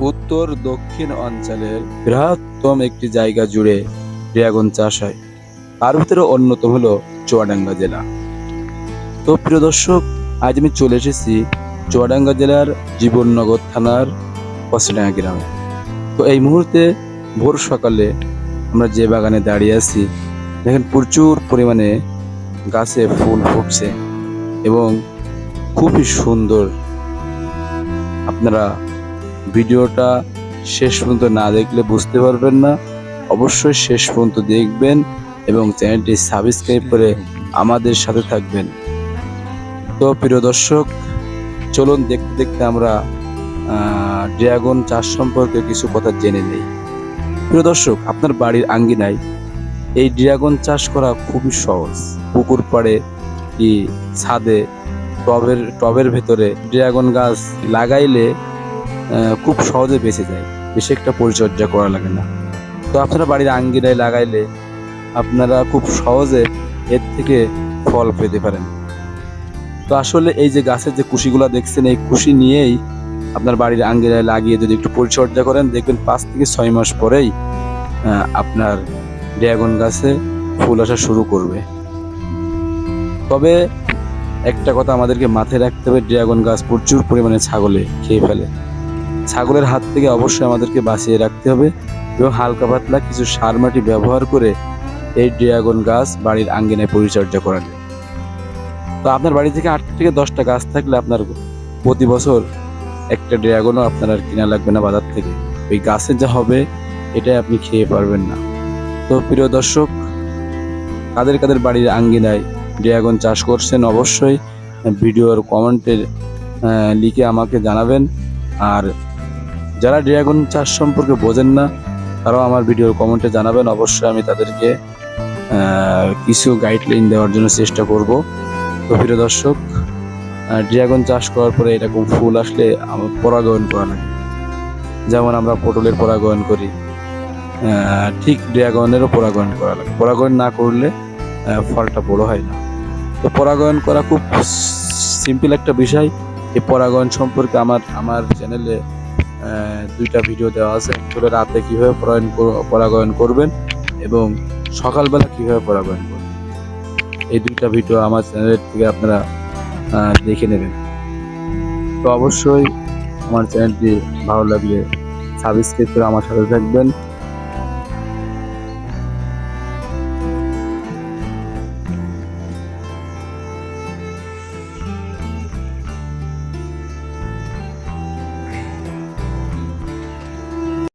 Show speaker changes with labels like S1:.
S1: উত্তর দক্ষিণ অঞ্চলের বৃহত্তম একটি জায়গা জুড়ে ড্রাগন চাষ হয়। তার ভিতরে অন্যতম হলো চুয়াডাঙ্গা জেলা। তো প্রিয় দর্শক, আজ আমি চলে এসেছি চুয়াডাঙ্গা জেলার জীবননগর থানার কসডাঙ্গা গ্রামে। তো এই মুহূর্তে ভোর সকালে আমরা যে বাগানে দাঁড়িয়ে আছি, দেখেন প্রচুর পরিমাণে গাছে ফুল ফুটছে এবং খুবই সুন্দর। আপনারা ভিডিওটা শেষ পর্যন্ত না দেখলে বুঝতে পারবেন না। অবশ্যই শেষ পর্যন্ত দেখবেন এবং চ্যানেলটি সাবস্ক্রাইব করে আমাদের সাথে থাকবেন। তো প্রিয় দর্শক, চলুন দেখতে দেখতে আমরা ড্রাগন চাষ সম্পর্কে কিছু কথা জেনে নেই। প্রিয় দর্শক, আপনার বাড়ির আঙ্গিনায় এই ড্রাগন চাষ করা খুবই সহজ। পুকুর পাড়ে কি ছাদে টবের টবের ভেতরে ড্রাগন গাছ লাগাইলে খুব সহজে বেঁচে যায়। বেশি একটা পরিচর্যা করা লাগে না। তো আপনারা বাড়ির আঙ্গিনায় লাগাইলে আপনারা খুব সহজে এর থেকে ফল পেতে পারেন। তো আসলে এই যে গাছের যে কুশিগুলো দেখছেন, এই কুশি নিয়েই আপনার বাড়ির আঙ্গিনায় লাগিয়ে যদি একটু পরিচর্যা করেন, দেখবেন পাঁচ থেকে ছয় মাস পরেই আপনার ড্রাগন গাছে ফুল আসা শুরু করবে। তবে একটা কথা আমাদেরকে মাথায় রাখতে হবে, ড্রাগন গাছ প্রচুর পরিমাণে ছাগলে খেয়ে ফেলে। ছাগলের হাত থেকে অবশ্যই আমাদেরকে বাঁচিয়ে রাখতে হবে এবং হালকা পাতলা কিছু সার মাটি ব্যবহার করে এই ড্রাগন গাছ বাড়ির আঙ্গিনায় পরিচর্যা করা যায়। তো আপনার বাড়ি থেকে আট থেকে দশটা গাছ থাকলে আপনার প্রতি বছর একটা ড্রাগনও আপনার আর কিনা লাগবে না বাজার থেকে। ওই গাছের যা হবে, এটাই আপনি খেয়ে পারবেন না। তো প্রিয় দর্শক, কাদের কাদের বাড়ির আঙ্গিনায় ড্রাগন চাষ করছেন অবশ্যই ভিডিওর কমেন্টে লিখে আমাকে জানাবেন। আর যারা ড্রাগন চাষ সম্পর্কে বোঝেন না, তারাও আমার ভিডিওর কমেন্টে জানাবেন। অবশ্যই আমি তাদেরকে কিছু গাইডলাইন দেওয়ার জন্য চেষ্টা করব। তো প্রিয় দর্শক ড্রাগন চাষ করার পরে এরকম ফুল আসলে পরাগায়ন করা লাগে। যেমন আমরা পটলের পরাগায়ন করি ঠিক ড্রাগনেরও পরাগায়ন করা লাগে। পরাগায়ন না করলে ফলটা বড় হয় না। তো পরাগায়ন করা খুব সিম্পল একটা বিষয়। এই পরাগায়ন সম্পর্কে আমার আমার চ্যানেলে দুইটা ভিডিও দেওয়া আছে। একটু রাতে কীভাবে পরায়ণ পরাগয়ন করবেন এবং সকালবেলা কীভাবে পরাগায়ন করবেন। এই দুইটা ভিডিও আমার চ্যানেলের থেকে আপনারা দেখে নেবেন। তো অবশ্যই আমার চ্যানেলটি ভালো লাগলে সাবস্ক্রাইব করে আমার সাথে থাকবেন।